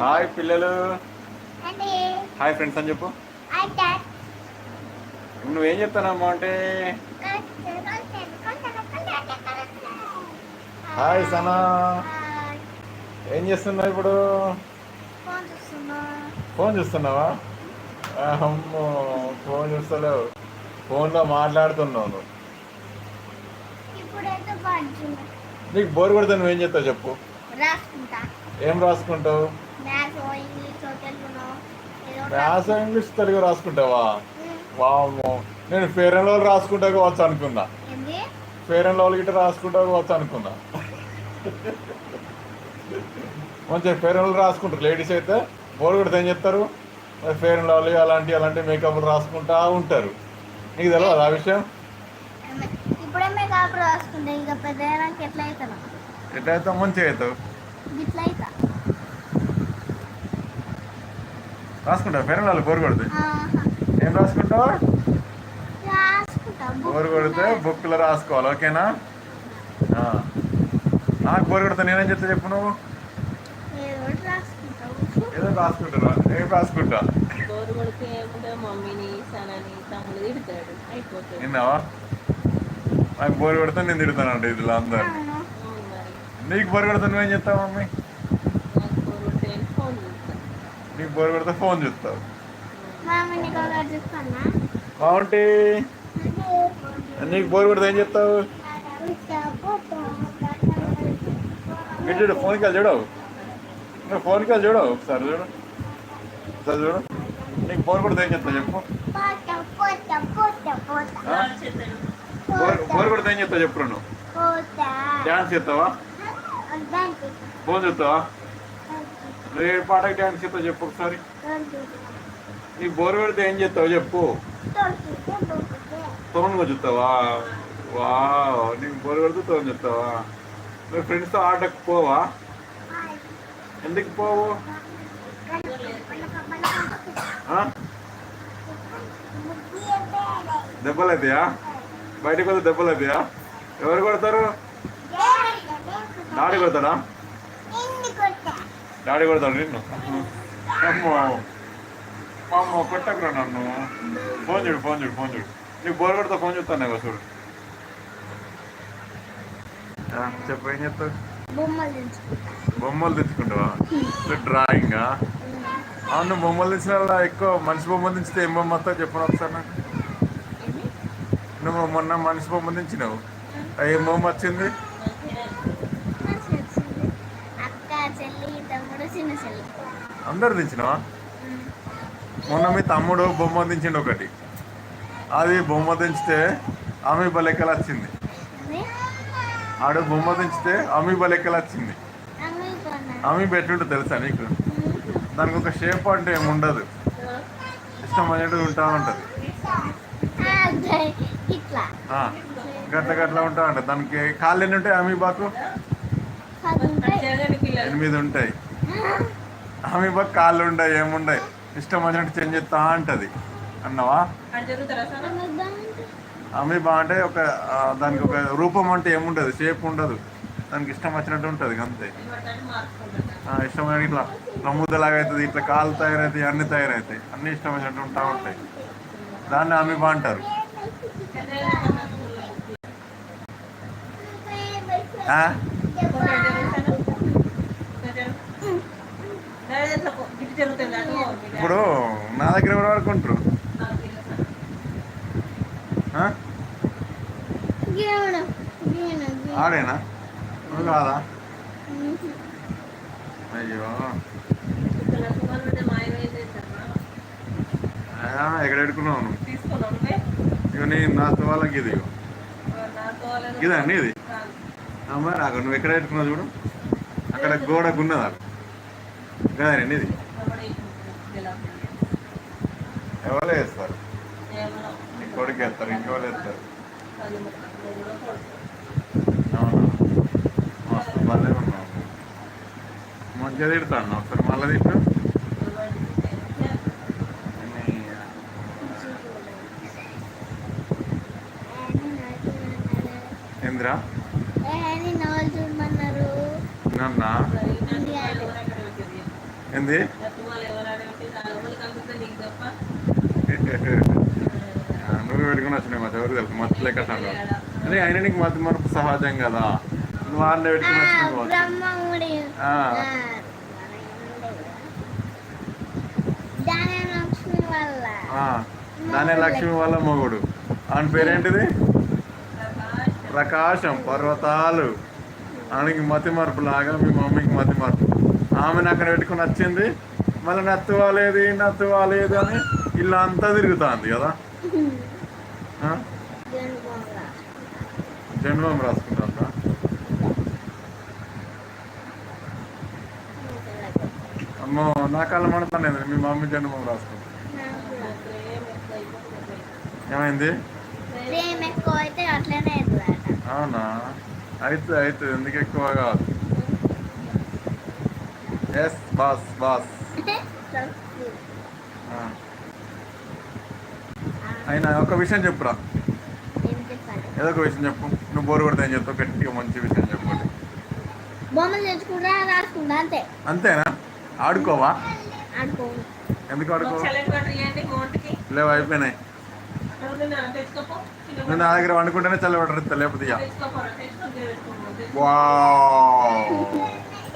Hi పిల్లలు. Hi friends అని చెప్పు. నువ్వేం చెప్తానమ్మా అంటే? హాయ్ సనా. ఏం చేస్తున్నావు ఇప్పుడు? ఫోన్ చూస్తున్నా. ఫోన్ చూస్తున్నావా? అమ్మో ఫోన్ చూస్తలేవు. ఫోన్లో మాట్లాడుతున్నావు నువ్వు. నీకు బోర్ కొడితే నువ్వేం చేస్తావు చెప్పు. ఏం రాసుకుంటావు? మ్యాథ్స్ ఇంగ్లీష్ తెలుగు రాసుకుంటావా? వామ్మో. నేను ఫేర్ అండ్ లవ్లీ రాసుకుంటా కావచ్చు అనుకున్నా. ఏంది? ఫేర్ అండ్ లవ్లీ గిట్ట రాసుకుంటా కావచ్చు అనుకున్నా. మంచిగా ఫేర్ అండ్ రాసుకుంటారు. లేడీస్ అయితే బోర్ కొడితే ఏం చెప్తారు ఫేర్ అండ్ లవ్లీ అలాంటి అలాంటి మేకప్లు రాసుకుంటా ఉంటారు. నీకు తెలియదు ఆ విషయం? ఇప్పుడే మేకప్ రాసుకుంటా ఇక పెద్ద అయినాక ఎట్లా అవుతాను? ఎట్లయితే మంచిగా అవుతావు ఇట్లా అవుతా రాసుకుంటావు? అండ్ లవ్లీ బోర్ కొడితే. ఆహా. ఏం రాసుకుంటావు? రాసుకుంటా బోర్ కొడితే బుక్లో రాసుకోవాలి ఓకేనా? ఆ. నాకు బోర్ కొడితే నేనేం చెప్తా చెప్పు నువ్వు? ఏదో ఒకటి రాసుకుంటావు ఏదో రాసుకుంటారా ఏం రాసుకుంటా? విన్నావా నాకు బోర్ కొడితే నేను తిడతానండి ఇది అందరు నీకు బోర్ కొడితే నువ్వేం చెప్తావు మమ్మీ నాకు గోరు కొడితే ఫోన్ చూస్తాను నీకు బోర్ కొడితే ఫోన్ చూస్తావు. బాగుంటే నీకు బోర్ కొడితే ఏం చెప్తావు? చూడు ఫోన్కి వెళ్ళి చూడవు నువ్వు ఫోన్కి వెళ్ళి చూడవు ఒకసారి చూడు. ఒకసారి చూడు. నీకు బోర్ కొడితే ఏం చెప్తావు చెప్పు. బోర్ కొడితే ఏం చెప్తావు చెప్పు నువ్వు. డ్యాన్స్ చేస్తావా? ఫోన్ చూస్తావా? నువ్వు ఏ పాటకి డ్యాన్స్ చేస్తావు చెప్పు ఒకసారి. నీకు బోర్ కొడితే ఏం చేస్తావు చెప్పు. తోనుగా చూస్తావా వా నీకు బోర్ కొడితే తోను చూస్తావా నువ్వు ఫ్రెండ్స్తో ఆటకు పోవా? ఎందుకు పోవు? దెబ్బలు అవుతాయా బయటకు వస్తే దెబ్బలు అవుతాయా ఎవరు కొడతారు? డాడీ కొడతాడా? డాడీ కొడతాడు నిన్ను అమ్మో. అమ్మో కొట్టకురా నన్ను. ఫోన్ చూడు ఫోన్ చూడు ఫోన్ చూడు. నీకు బోర్ కొడతా ఫోన్ చూస్తాను కదా చూడు. చెప్పు ఏం చెప్తావు? బొమ్మలు తెచ్చుకుంటా. బొమ్మలు తెచ్చుకుంటావా? డ్రాయింగా అవును నువ్వు బొమ్మలు తెచ్చిన వాళ్ళ ఎక్కువ మనిషి బొమ్మలు తెచ్చితే ఏం బొమ్మ వస్తావు? చెప్పను ఒకసారి నాకు. నువ్వు మొన్న మనిషి బొమ్మ తెచ్చినావు. ఏం బొమ్మ వచ్చింది మంచిగా వచ్చింది. అక్క చెల్లి తమ్ముడు చిన్న చెల్లి అందరు తెచ్చినావా? మొన్న మీ తమ్ముడు బొమ్మ దించిండు ఒకటి. అది బొమ్మ దించితే అమీబా లెక్కలు వచ్చింది. ఆడు బొమ్మ దించితే అమీబా లెక్కలు వచ్చింది. అమీబా ఎట్లుంటుంది తెలుసా నీకు? దానికి ఒక షేప్ అంటే ఏమి ఉండదు. ఇష్టం అయినట్టు ఉంటా ఉంటుంది. గట్ల గట్ల ఉంటా ఉంటుంది. దానికి కాళ్ళు ఎన్ని ఉంటాయి అమీబాకు? అది ఉంటాయి. ఉంటాయి అమీబాకు కాళ్ళు ఉండయి ఏముండయి. ఇష్టం వచ్చినట్టు చేంజ్ చేస్తా ఉంటుంది అన్నావా? అమీబా అంటే ఒక దానికి ఒక రూపం అంటే ఏముండదు షేప్ ఉండదు. దానికి ఇష్టం వచ్చినట్టు ఉంటుంది అంతే. ఇష్టం ఇట్లా ముద్దలాగా అవుతుంది ఇట్లా కాళ్ళు తయారవుతాయి అన్ని తయారవుతాయి అన్ని ఇష్టం వచ్చినట్టు ఉంటా ఉంటాయి. దాన్ని అమీబా అంటారు. ఆ? ఇప్పుడు నా దగ్గర ఎవరు గీయడం ఆడేనా? నువ్వు కాదా? అయ్యో. ఎక్కడ పెట్టుకున్నావు నువ్వు? ఇక నేను నా వాళ్ళకి ఇది ఇగో. ఇదా అండి ఇది? అమ్మ నాకు నువ్వు ఎక్కడ పెట్టుకున్నావు చూడు? అక్కడ గోడకు ఉన్నదా కదండి ఇది ఎవరు వేస్తారు? నీ కొడుకు వేస్తారు ఇంకెవరు వేస్తారు. మస్తు భలే ఉన్నావు. మంచిగా తిడతాను ఒకసారి మళ్ళీ తిట్టు. చూడమన్నారు. నన్నా? ఏంది? నువ్వు పెట్టుకుని వచ్చినాయి మా ఎవరు తెలుసు మత్తు లెక్క అంటావు అదే ఆయన నీకు మత్తు మనకు సహజం కదా. నువ్వు వాళ్ళని పెట్టుకుని వచ్చినావు కావచ్చు. లక్ష్మి వల్ల దానే లక్ష్మి వాళ్ళ మొగుడు. ఆయన పేరేంటిది? ప్రకాశం పర్వతాలు. ఆయనకి మతి మార్పు లాగా మీ మమ్మీకి మతి మార్పు. ఆమెను అక్కడ పెట్టుకుని వచ్చింది మళ్ళీ నత్తువాలేదు నత్తువాలేదు అని ఇల్లు అంతా తిరుగుతుంది కదా? జన్మం రాసుకుంటా అమ్మో నా కళ్ళ మనతానేది మీ మమ్మీ జన్మం రాసుకుంటా ఏమైంది? అవునా? అయితే అయితే ఎందుకు ఎక్కువ కాదు. Yes boss boss. అయినా ఒక విషయం చెప్పురా. ఏదో ఒక విషయం చెప్పు. నువ్వు బోరు కొడితే ఏం చెప్తావు? గట్టిగా మంచి విషయం చెప్పు అంతే. అంతేనా? ఆడుకోవా? ఆడుకో ఎందుకు ఆడుకో లేవు అయిపోయినాయి. నువ్వు నా దగ్గర వండుకుంటేనే చల్లబడరు లేకపోతే ఇయ్య. తెచ్చుకోపోరా